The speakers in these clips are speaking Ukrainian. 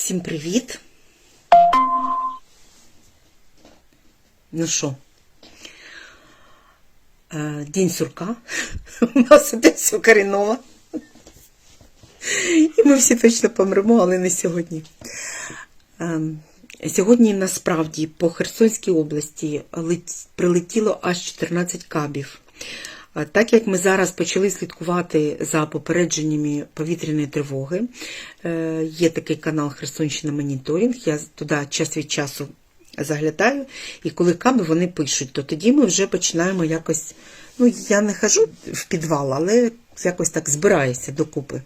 Всім привіт. Ну що, е, день сурка. У нас іде все корінова. І ми всі точно помремо, але не сьогодні. Ем, Сьогодні насправді по Херсонській області прилетіло аж 14 кабів. А Так як ми зараз почали слідкувати за попередженнями повітряної тривоги, е, є такий канал Херсонщина Моніторинг, я туди час від часу заглядаю, і коли каби вони пишуть, то тоді ми вже починаємо якось, ну я не хожу в підвал, але якось так збираюся докупи.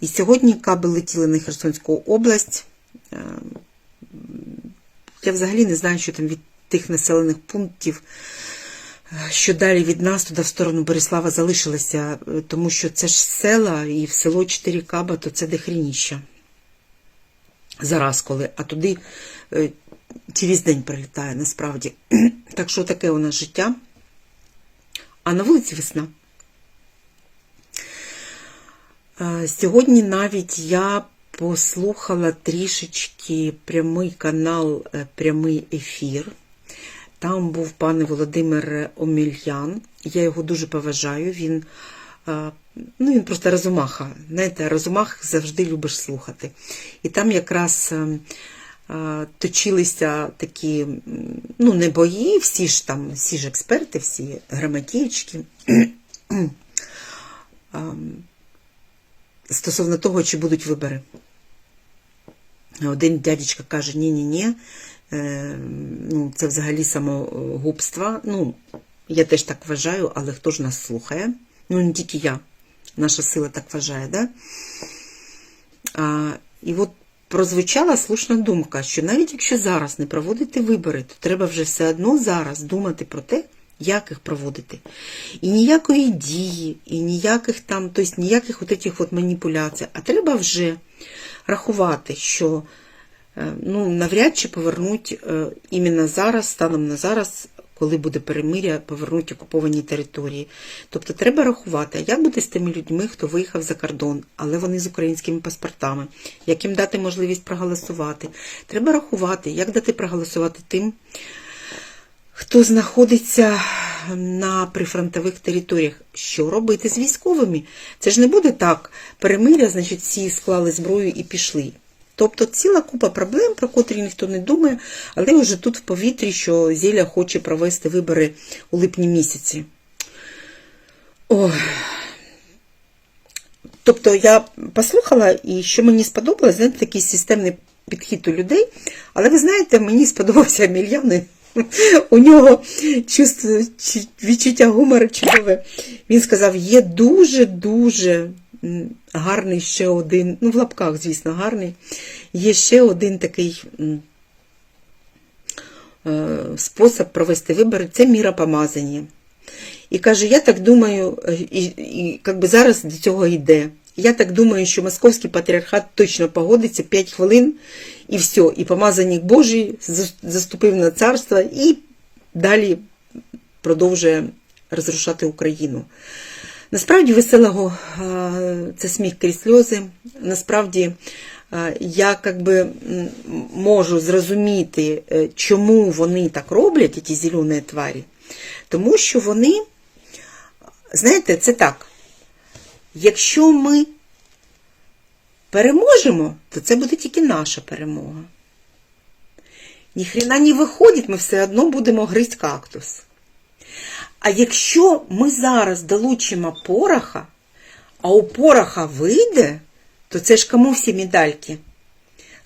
І сьогодні каби летіли на Херсонську область. Е, Я взагалі не знаю, що там від тих населених пунктів що далі від нас туди в сторону Борислава залишилося, е, тому що це ж села і в село 4 каба, то це дехреніща. Зараз коли, а туди е, через день прилітає насправді. Так що таке у нас життя. А на вулиці весна. Е, Сьогодні навіть я послухала трішечки прямий канал, прямий ефір. Там був пан Володимир Омельян. Я його дуже поважаю. Він, е, ну, він просто розумаха. Знаєте, розумах завжди любиш слухати. І там якраз е, е, точилися такі, ну, не бої, всі ж там, всі ж експерти, всі граматієчки. Ем, Стосовно того, чи будуть вибори. Один дядечка каже, ні-ні-ні, ну, це взагалі самогубство. Ну, я теж так вважаю, але хто ж нас слухає? Ну, не тільки я. Наша сила так вважає, да? А, і от прозвучала слушна думка, що навіть якщо зараз не проводити вибори, то треба вже все одно зараз думати про те, як їх проводити. І ніякої дії, і ніяких там, тобто ніяких от от маніпуляцій, а треба вже рахувати, що е, ну, навряд чи повернуть е, іменно зараз, станом на зараз, коли буде перемиря, повернуть окуповані території. Тобто треба рахувати, як буде з тими людьми, хто виїхав за кордон, але вони з українськими паспортами, як їм дати можливість проголосувати. Треба рахувати, як дати проголосувати тим, хто знаходиться на прифронтових територіях. Що робити з військовими? Це ж не буде так. Перемиря, значить, всі склали зброю і пішли. Тобто ціла купа проблем, про котрі ніхто не думає, але вже тут в повітрі, що Зіля хоче провести вибори у липні місяці. Ой. Тобто я послухала, і що мені сподобалось, знаєте, такий системний підхід у людей. Але ви знаєте, мені сподобався Мільяни. У нього чувство, відчуття гумору чудове. Він сказав, є дуже-дуже гарний ще один, ну в лапках, звісно, гарний. Є ще один такий е, спосіб провести вибори це міропомазання. І каже, я так думаю, е, і, і як би зараз до цього йде. Я так думаю, що московський патріархат точно погодиться 5 хвилин і все. І помазанник Божий заступив на царство і далі продовжує розрушати Україну. Насправді веселого е, це сміх крізь сльози. Насправді е, я как би, можу зрозуміти, е, чому вони так роблять, ці зелені тварі. Тому що вони, знаєте, це так. Якщо ми переможемо, то це буде тільки наша перемога. Ніхрена не виходить, ми все одно будемо гризти кактус. А якщо ми зараз долучимо пороха, а у пороха вийде, то це ж кому всі медальки?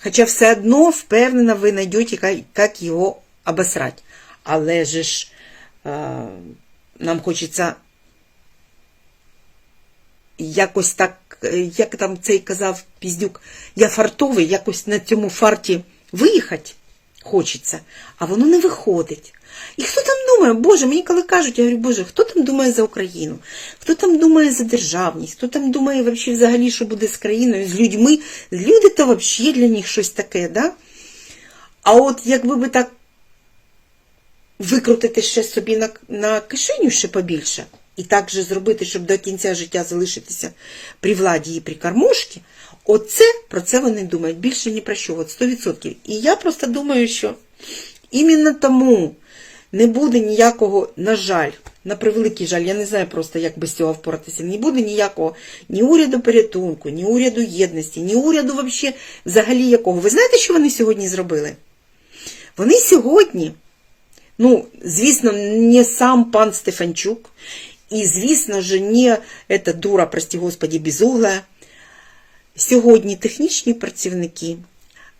Хоча все одно впевнено ви знайдете, як- його обосрати. Але же ж е, нам хочеться якось так, як там цей казав Піздюк, я фартовий, якось на цьому фарті виїхати хочеться, а воно не виходить. І хто там думає, Боже, мені коли кажуть, я говорю, Боже, хто там думає за Україну? Хто там думає за державність? Хто там думає взагалі, що буде з країною, з людьми? Люди то взагалі для них щось таке, да? А от якби ви так викрутити ще собі на, на кишеню ще побільше, і так же зробити, щоб до кінця життя залишитися при владі і при кормушці, Оце про це вони думають більше ні про що, от 100%. І я просто думаю, що іменно тому не буде ніякого, на жаль, на превеликий жаль, я не знаю просто, як без цього впоратися, не буде ніякого ні уряду порятунку, ні уряду єдності, ні уряду вообще, взагалі якого. Ви знаєте, що вони сьогодні зробили? Вони сьогодні, ну, звісно, не сам пан Стефанчук, і, звісно ж, не эта дура, прости господи, безуглая, Сьогодні технічні працівники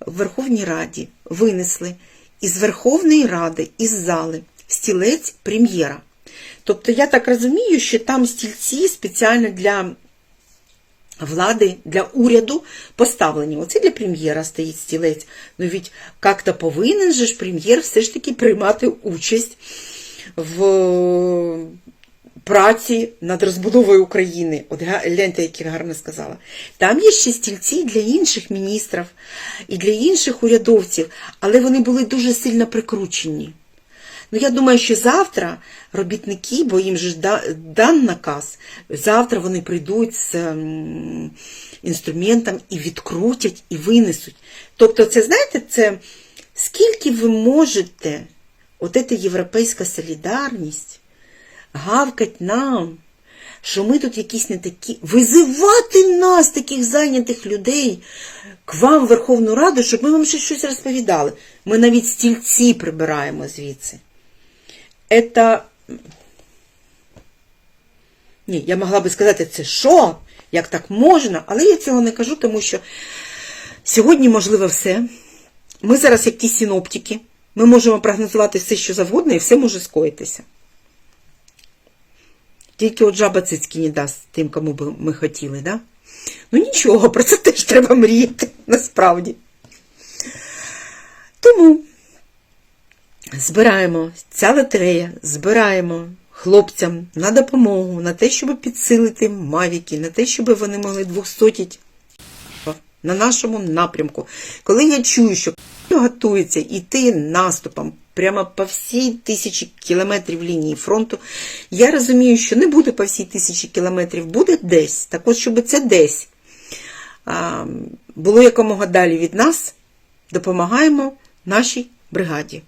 в Верховній Раді винесли із Верховної Ради, із зали стілець прем'єра. Тобто я так розумію, що там стільці спеціально для влади, для уряду поставлені. Оце для прем'єра стоїть стілець. Ну від як-то повинен же ж прем'єр все ж таки приймати участь в праці над розбудовою України. От гляньте, як я гарно сказала. Там є ще стільці для інших міністрів і для інших урядовців, але вони були дуже сильно прикручені. Ну, я думаю, що завтра робітники, бо їм же дан наказ, завтра вони прийдуть з ем, інструментом і відкрутять, і винесуть. Тобто, це, знаєте, це скільки ви можете, от ця європейська солідарність, гавкать нам, що ми тут якісь не такі, визивати нас, таких зайнятих людей, к вам в Верховну Раду, щоб ми вам ще щось розповідали. Ми навіть стільці прибираємо звідси. Это... Ні, я могла би сказати, це що? Як так можна? Але я цього не кажу, тому що сьогодні можливо все. Ми зараз як ті синоптики. Ми можемо прогнозувати все, що завгодно, і все може скоїтися. Тільки от жаба цицьки не дасть тим, кому би ми хотіли, да? Ну нічого, про це теж треба мріяти, насправді. Тому збираємо ця лотерея, збираємо хлопцям на допомогу, на те, щоб підсилити мавіки, на те, щоб вони могли двохсотіть на нашому напрямку. Коли я чую, що готується йти наступом прямо по всій тисячі кілометрів лінії фронту, я розумію, що не буде по всій тисячі кілометрів, буде десь. Так от, щоб це десь було якомога далі від нас, допомагаємо нашій бригаді.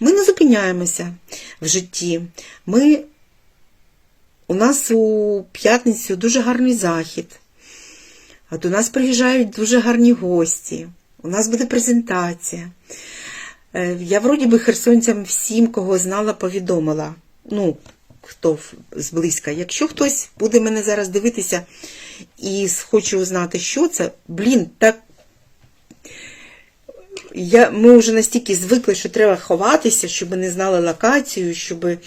Ми не зупиняємося в житті. Ми, у нас у п'ятницю дуже гарний захід. А до нас приїжджають дуже гарні гості. У нас буде презентація. Е, Я вроді би херсонцям всім, кого знала, повідомила. Ну, хто зблизька. Якщо хтось буде мене зараз дивитися і хоче узнати, що це, блін, так. Я, ми вже настільки звикли, що треба ховатися, щоб не знали локацію, щоб, е,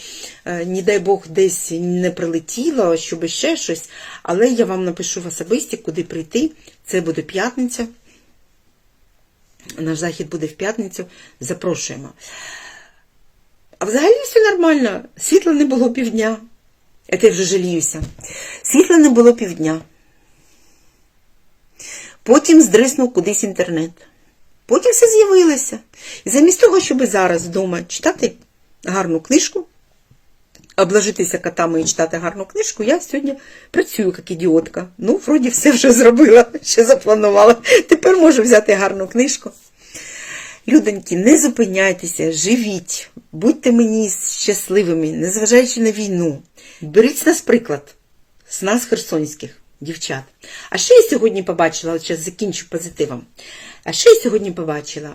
не дай Бог, десь не прилетіло, щоб ще щось. Але я вам напишу в особисті, куди прийти. Це буде п'ятниця. Наш захід буде в п'ятницю. Запрошуємо. А взагалі все нормально. Світла не було півдня. Я вже жаліюся. Світла не було півдня. Потім здриснув кудись інтернет. Потім все з'явилося. І замість того, щоб зараз вдома читати гарну книжку, обложитися котами і читати гарну книжку, я сьогодні працюю як ідіотка. Ну, вроді все вже зробила, ще запланувала. Тепер можу взяти гарну книжку. Людоньки, не зупиняйтеся, живіть, будьте мені щасливими, незважаючи на війну. Беріть з нас приклад, з нас херсонських дівчат. А ще я сьогодні побачила, зараз закінчу позитивом. А ще я сьогодні побачила.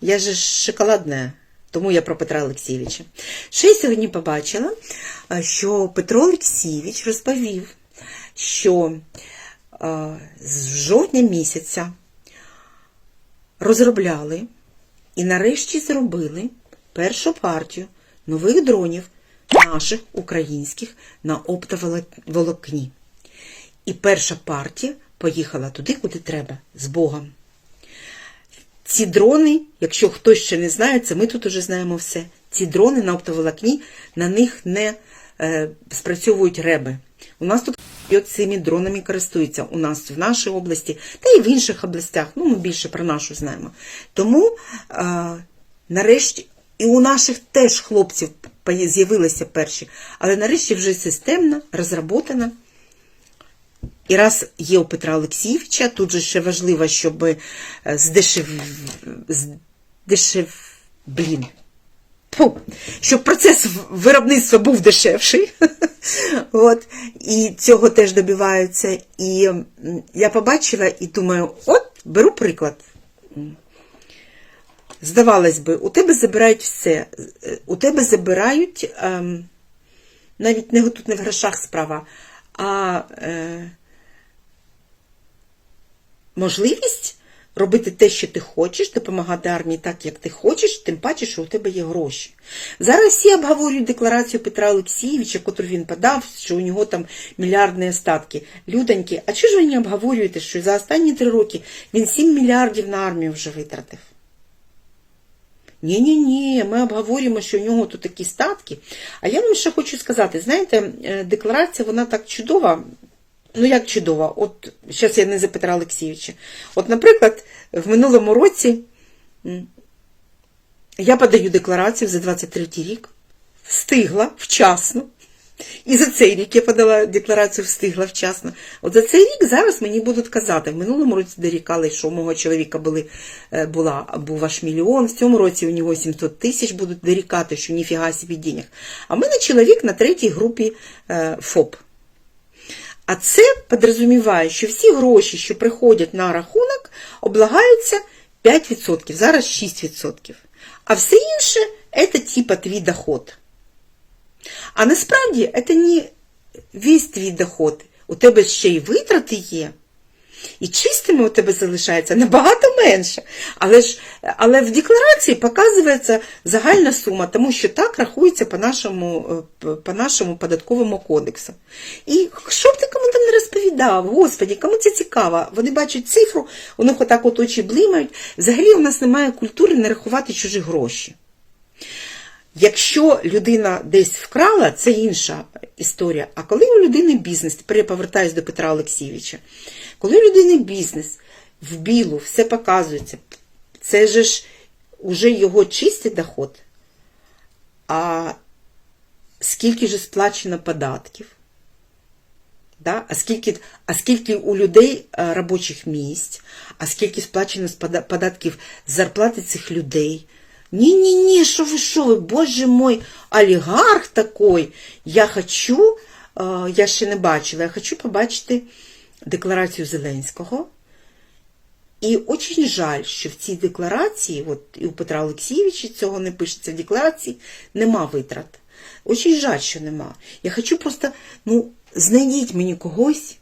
Я же ж шоколадна, тому я про Петра Олексійовича. Ще я сьогодні побачила, що Петро Олексійович розповів, що з жовтня місяця розробляли і нарешті зробили першу партію нових дронів наших українських на оптоволокні. І перша партія поїхала туди, куди треба, з Богом. Ці дрони, якщо хтось ще не знає, це ми тут уже знаємо все. Ці дрони на оптоволокні, на них не е, спрацьовують реби. У нас тут цими дронами користуються. У нас в нашій області, та й в інших областях. Ну, ми більше про нашу знаємо. Тому е, нарешті і у наших теж хлопців з'явилися перші, але нарешті вже системно розроблена І раз є у Петра Олексійовича, тут же ще важливо, щоб е, здешев... здешев... Блін. Фу, щоб процес виробництва був дешевший. От, і цього теж добиваються. І я побачила і думаю, от, беру приклад. Здавалось би, у тебе забирають все. Е, У тебе забирають ем, навіть не тут не в грошах справа, а е, можливість робити те, що ти хочеш, допомагати армії так, як ти хочеш, тим паче, що у тебе є гроші. Зараз всі обговорюють декларацію Петра Олексійовича, яку він подав, що у нього там мільярдні остатки. Людоньки, а чого ж ви не обговорюєте, що за останні три роки він 7 мільярдів на армію вже витратив? Ні-ні-ні, ми обговорюємо, що у нього тут такі статки. А я вам ще хочу сказати, знаєте, е, декларація, вона так чудова. Ну, як чудова? От зараз я не за Петра Олексійовича. От, наприклад, в минулому році я подаю декларацію за 23 рік, встигла вчасно. І за цей рік я подала декларацію, встигла вчасно. От за цей рік зараз мені будуть казати, в минулому році дорікали, що у мого чоловіка були, е, була, був аж мільйон, в цьому році у нього 700 тисяч будуть дорікати, що ніфіга собі денег. А в мене чоловік на третій групі е, ФОП. А це підрозуміває, що всі гроші, що приходять на рахунок, облагаються 5%, зараз 6%. А все інше це типа твій доход. А насправді це не весь твій доход. У тебе ще й витрати є. І чистими у тебе залишається набагато менше. Але ж але в декларації показується загальна сума, тому що так рахується по нашому, е, по нашому податковому кодексу. І що б ти кому там не розповідав, господі, кому це цікаво? Вони бачать цифру, у них отак от очі блимають. Взагалі у нас немає культури не рахувати чужі гроші. Якщо людина десь вкрала, це інша історія. А коли у людини бізнес, тепер я повертаюся до Петра Олексійовича, коли у людини бізнес в білу, все показується, це же ж уже його чистий доход. А скільки ж сплачено податків? Да? А, скільки, а скільки у людей е, робочих місць, а скільки сплачено податків зарплати цих людей? Ні-ні-ні, що ви, що ви, боже мой, олігарх такой. Я хочу, я ще не бачила, я хочу побачити декларацію Зеленського. І очень жаль, що в цій декларації, от і у Петра Олексійовича цього не пишеться в декларації, нема витрат. Очень жаль, що нема. Я хочу просто, ну, знайдіть мені когось,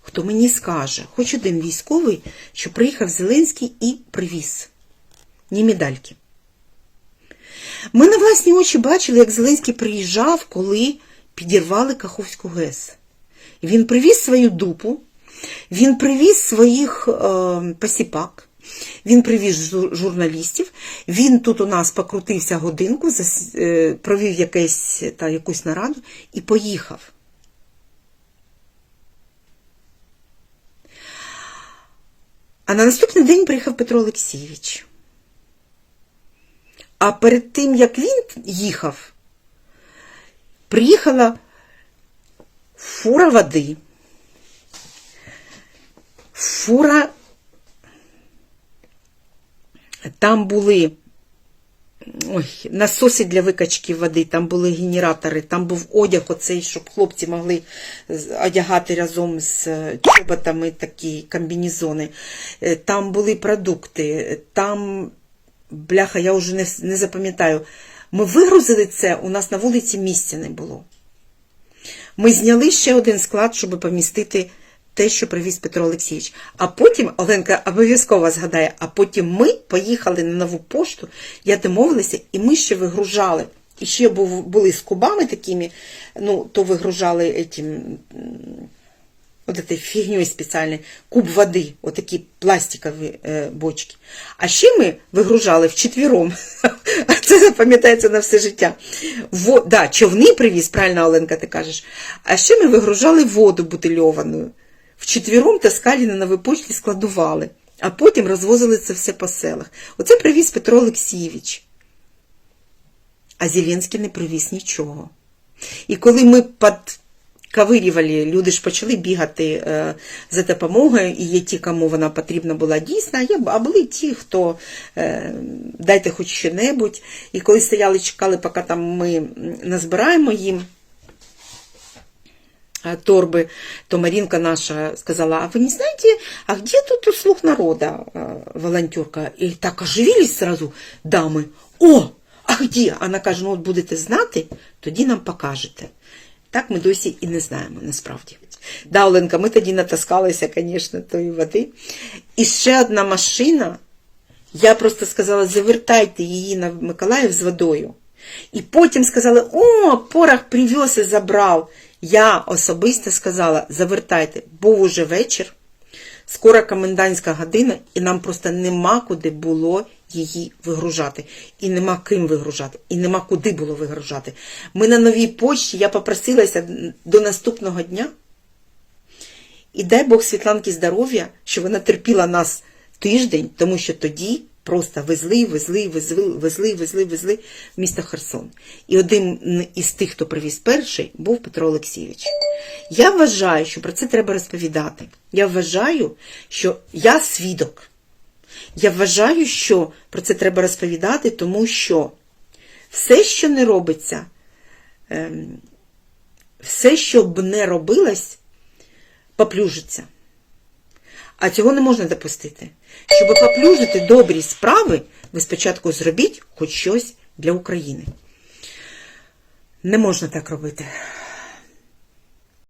хто мені скаже, хоч один військовий, що приїхав Зеленський і привіз. Ні медальки. Ми на власні очі бачили, як Зеленський приїжджав, коли підірвали Каховську ГЕС. Він привіз свою дупу, він привіз своїх е, посіпак, він привіз журналістів, він тут у нас покрутився годинку, е, провів якесь, та, якусь нараду і поїхав. А на наступний день приїхав Петро Олексійович. А перед тим, як він їхав, приїхала фура води, фура, там були ой, насоси для викачки води, там були генератори, там був одяг оцей, щоб хлопці могли одягати разом з е, чоботами такі комбінезони. Е, Там були продукти, там бляха, я вже не, не запам'ятаю. Ми вигрузили це, у нас на вулиці місця не було. Ми зняли ще один склад, щоб помістити те, що привіз Петро Олексійович. А потім, Оленка обов'язково згадає, а потім ми поїхали на нову пошту, я домовилася, і ми ще вигружали. І ще були з кубами такими, ну, то вигружали этим, м, вот этой фигней спеціальною, куб води, отакі пластикові е, бочки. А ще ми вигружали вчетвіром. А це запам'ятається на все життя. Во, да, човни привіз, правильно, Оленка, ти кажеш. А ще ми вигружали воду бутильовану. Вчетвіром таскали на новій почті, складували, а потім розвозили це все по селах. Оце привіз Петро Олексійович. А Зеленський не привіз нічого. І коли ми під ковирювали, люди ж почали бігати е, за допомогою, і є ті, кому вона потрібна була дійсна, а, є, а були ті, хто е, дайте хоч що-небудь. І коли стояли, чекали, поки там ми м, назбираємо їм э, торбы, то Маринка наша сказала, а вы не знаете, а где тут услуг народа, э, волонтерка? И так оживились сразу дамы. О, а где? Вона каже, ну от будете знати, тоді нам покажете. Так ми досі і не знаємо, насправді. Да, Оленка, ми тоді натаскалися, звісно, тої води. І ще одна машина, я просто сказала, завертайте її на Миколаїв з водою. І потім сказали, о, порох привез і забрав. Я особисто сказала, завертайте, був уже вечір, скоро комендантська година, і нам просто нема куди було її вигружати. І нема ким вигружати, і нема куди було вигружати. Ми на новій почті, я попросилася до наступного дня. І дай Бог Світланки здоров'я, що вона терпіла нас тиждень, тому що тоді просто везли, везли, везли, везли, везли, везли в місто Херсон. І один із тих, хто привіз перший, був Петро Олексійович. Я вважаю, що про це треба розповідати. Я вважаю, що я свідок. Я вважаю, що про це треба розповідати, тому що все, що не робиться, ем, все, що б не робилось, поплюжиться. А цього не можна допустити. Щоб поплюжити добрі справи, ви спочатку зробіть хоч щось для України. Не можна так робити.